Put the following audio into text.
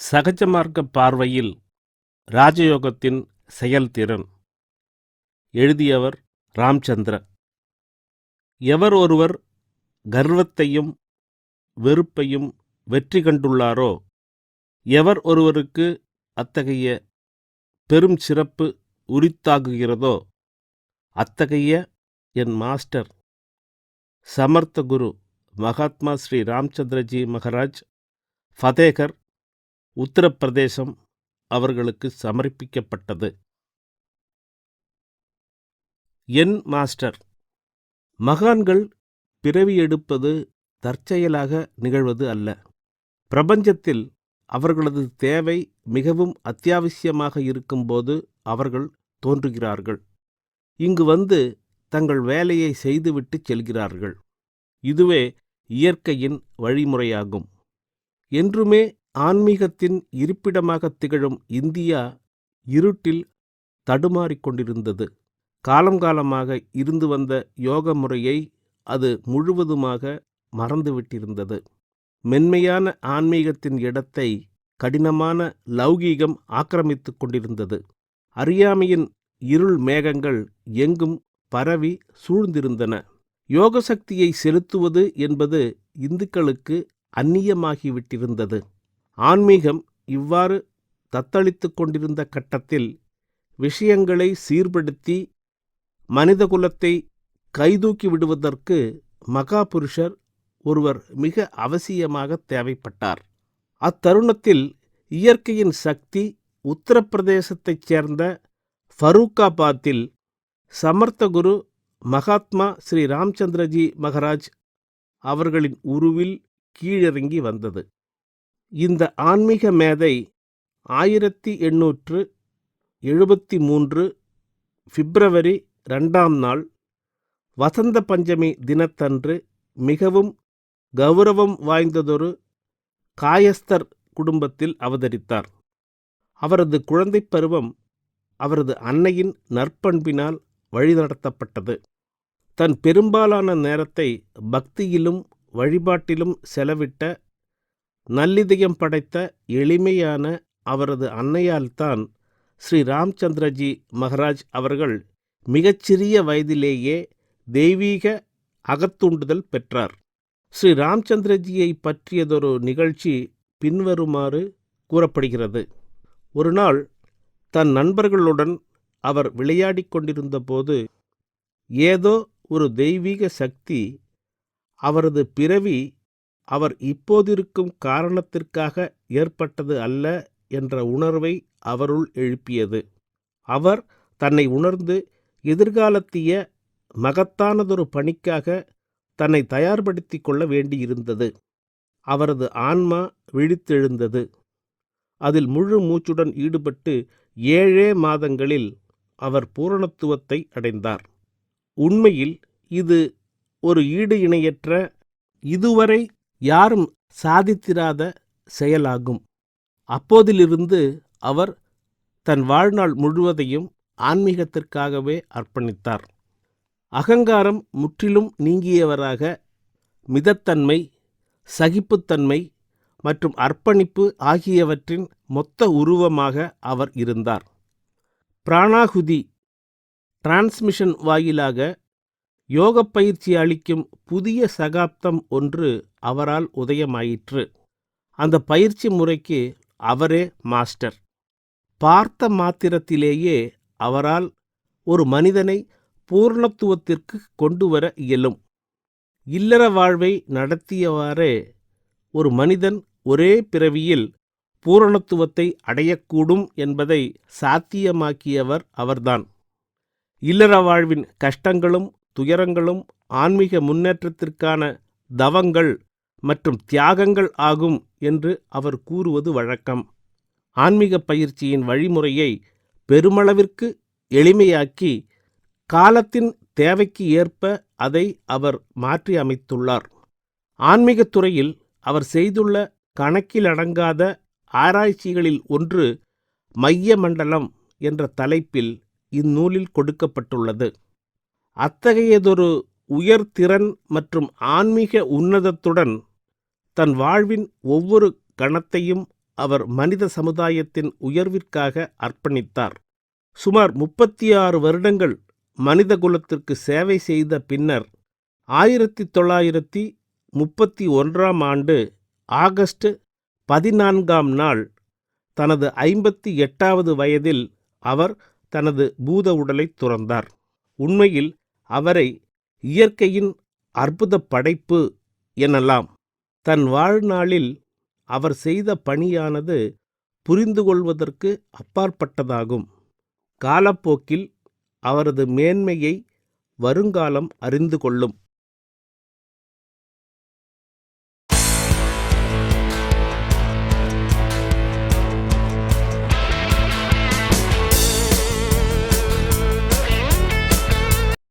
சகஜமார்க்க பார்வையில் ராஜயோகத்தின் செயல்திறன். எழுதியவர் ராம்சந்திர. எவர் ஒருவர் கர்வத்தையும் வெறுப்பையும் வெற்றி கண்டுள்ளாரோ எவர் ஒருவருக்கு அத்தகைய பெரும் சிறப்பு உரித்தாகுகிறதோ அத்தகைய என் மாஸ்டர் சமர்த்த குரு மகாத்மா ஸ்ரீ ராம்சந்திரஜி மகராஜ் ஃபதேகர் உத்தரப்பிரதேசம் அவர்களுக்கு சமர்ப்பிக்கப்பட்டது. என் மாஸ்டர் மகான்கள் பிறவி எடுப்பது தற்செயலாக நிகழ்வது அல்ல. பிரபஞ்சத்தில் அவர்களது தேவை மிகவும் அத்தியாவசியமாக இருக்கும்போது அவர்கள் தோன்றுகிறார்கள். இங்கு வந்து தங்கள் வேலையை செய்துவிட்டு செல்கிறார்கள். இதுவே இயற்கையின் வழிமுறையாகும். என்றுமே ஆன்மீகத்தின் இருப்பிடமாக திகழும் இந்தியா இருட்டில் தடுமாறிக்கொண்டிருந்தது காலங்காலமாக இருந்து வந்த யோக முறையை அது முழுவதுமாக மறந்துவிட்டிருந்தது. மென்மையான ஆன்மீகத்தின் இடத்தை கடினமான லௌகீகம் ஆக்கிரமித்து கொண்டிருந்தது. அறியாமையின் இருள் மேகங்கள் எங்கும் பரவி சூழ்ந்திருந்தன. யோக சக்தியை செலுத்துவது என்பது இந்துக்களுக்கு அந்நியமாகிவிட்டிருந்தது. ஆன்மீகம் இவ்வாறு தத்தளித்து கொண்டிருந்த கட்டத்தில் விஷயங்களை சீர்படுத்தி மனிதகுலத்தை கைதூக்கி விடுவதற்கு மகாபுருஷர் ஒருவர் மிக அவசியமாக தேவைப்பட்டார். அத்தருணத்தில் இயற்கையின் சக்தி உத்தரப்பிரதேசத்தைச் சேர்ந்த ஃபரூக்காபாத்தில் சமர்த்தகுரு மகாத்மா ஸ்ரீ ராம்சந்திரஜி மகராஜ் அவர்களின் உருவில் கீழிறங்கி வந்தது. இந்த ஆன்மீக மேதை ஆயிரத்தி எண்ணூற்று எழுபத்தி மூன்று பிப்ரவரி ரெண்டாம் நாள் வசந்த பஞ்சமி தினத்தன்று மிகவும் கௌரவம் வாய்ந்ததொரு காயஸ்தர் குடும்பத்தில் அவதரித்தார். அவரது குழந்தைப் பருவம் அவரது அன்னையின் நற்பண்பினால் வழிநடத்தப்பட்டது. தன் பெரும்பாலான நேரத்தை பக்தியிலும் வழிபாட்டிலும் செலவிட்ட நல்லிதயம் படைத்த எளிமையான அவரது அன்னையால்தான் ஸ்ரீ ராம்சந்திரஜி மகராஜ் அவர்கள் மிகச்சிறிய வயதிலேயே தெய்வீக அகத்தூண்டுதல் பெற்றார். ஸ்ரீ ராம்சந்திரஜியை பற்றியதொரு நிகழ்ச்சி பின்வருமாறு கூறப்படுகிறது. ஒரு நாள் தன் நண்பர்களுடன் அவர் விளையாடிக் கொண்டிருந்தபோது ஏதோ ஒரு தெய்வீக சக்தி அவரது பிறவி அவர் இப்போதிருக்கும் காரணத்திற்காக ஏற்பட்டது அல்ல என்ற உணர்வை அவருள் எழுப்பியது. அவர் தன்னை உணர்ந்து எதிர்காலத்திய மகத்தானதொரு பணிக்காக தன்னை தயார்படுத்தி கொள்ள வேண்டியிருந்தது. அவரது ஆன்மா விழித்தெழுந்தது. அதில் முழு மூச்சுடன் ஈடுபட்டு ஏழே மாதங்களில் அவர் பூரணத்துவத்தை அடைந்தார். உண்மையில் இது ஒரு ஈடு இணையற்ற இதுவரை யாரும் சாதித்திராத செயலாகும். அப்போதிலிருந்து அவர் தன் வாழ்நாள் முழுவதையும் ஆன்மீகத்திற்காகவே அர்ப்பணித்தார். அகங்காரம் முற்றிலும் நீங்கியவராக மிதத்தன்மை சகிப்புத்தன்மை மற்றும் அர்ப்பணிப்பு ஆகியவற்றின் மொத்த உருவமாக அவர் இருந்தார். பிராணாகுதி டிரான்ஸ்மிஷன் வாயிலாக யோக பயிற்சி அளிக்கும் புதிய சகாப்தம் ஒன்று அவரால் உதயமாயிற்று. அந்த பயிற்சி முறைக்கு அவரே மாஸ்டர். பார்த்த மாத்திரத்திலேயே அவரால் ஒரு மனிதனை பூர்ணத்துவத்திற்கு கொண்டு வர இயலும். இல்லற வாழ்வை நடத்தியவாறே ஒரு மனிதன் ஒரே பிறவியில் பூரணத்துவத்தை அடையக்கூடும் என்பதை சாத்தியமாக்கியவர் அவர்தான். இல்லற வாழ்வின் கஷ்டங்களும் துயரங்களும் ஆன்மீக முன்னேற்றத்திற்கான தவங்கள் மற்றும் தியாகங்கள் ஆகும் என்று அவர் கூறுவது வழக்கம். ஆன்மீக பயிற்சியின் வழிமுறையை பெருமளவிற்கு எளிமையாக்கி காலத்தின் தேவைக்கு ஏற்ப அதை அவர் மாற்றி அமைத்துள்ளார். ஆன்மீகத் துறையில் அவர் செய்துள்ள கணக்கிலடங்காத ஆராய்ச்சிகளில் ஒன்று மைய மண்டலம் என்ற தலைப்பில் இந்நூலில் கொடுக்கப்பட்டுள்ளது. அத்தகையதொரு உயர்திறன் மற்றும் ஆன்மீக உன்னதத்துடன் தன் வாழ்வின் ஒவ்வொரு கணத்தையும் அவர் மனித சமுதாயத்தின் உயர்விற்காக அர்ப்பணித்தார். சுமார் முப்பத்தி ஆறு வருடங்கள் மனித குலத்திற்கு சேவை செய்த பின்னர் ஆயிரத்தி தொள்ளாயிரத்தி முப்பத்தி ஒன்றாம் ஆண்டு ஆகஸ்ட் பதினான்காம் நாள் தனது ஐம்பத்தி எட்டாவது வயதில் அவர் தனது பூத உடலை துறந்தார். உண்மையில் அவரை இயற்கையின் அற்புத படைப்பு எனலாம். தன் வாழ்நாளில் அவர் செய்த பணியானது புரிந்து கொள்வதற்கு அப்பாற்பட்டதாகும். காலப்போக்கில் அவரது மேன்மையை வருங்காலம் அறிந்து கொள்ளும்